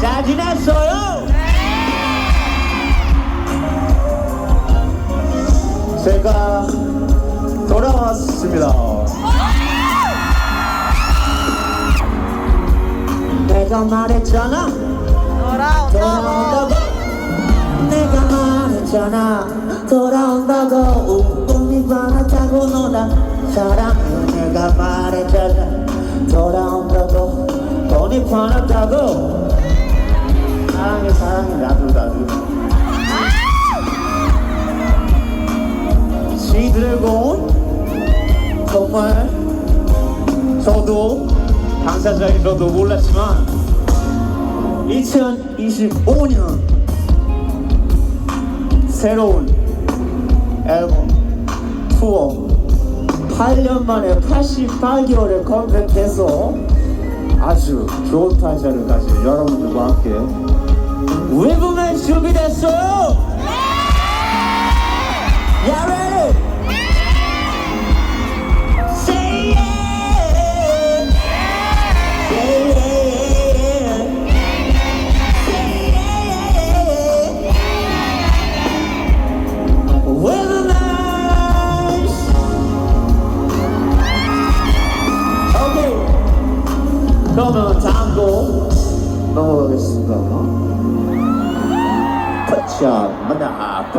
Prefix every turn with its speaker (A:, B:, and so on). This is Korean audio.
A: 잘 지냈어요? 제가 돌아왔습니다. 내가 말했잖아. 돌아온다고. 내가 말했잖아. 돌아온다고. 하나 타고 노다. 사랑해. 내가 말했잖아. 돌아온다고. 하나 타고. 사랑해, 사랑해. 나도, 나도. 시드래곤 정말 저도 당사자인 저도 몰랐지만 2025년 새로운 앨범 투어 8년 만에 88개월을 컴백해서 아주 좋은 탄사를 가진 여러분들과 함께 웨브맨 준비됐어요! 그러면 다음 곡 넘어가겠습니다. Your mother up.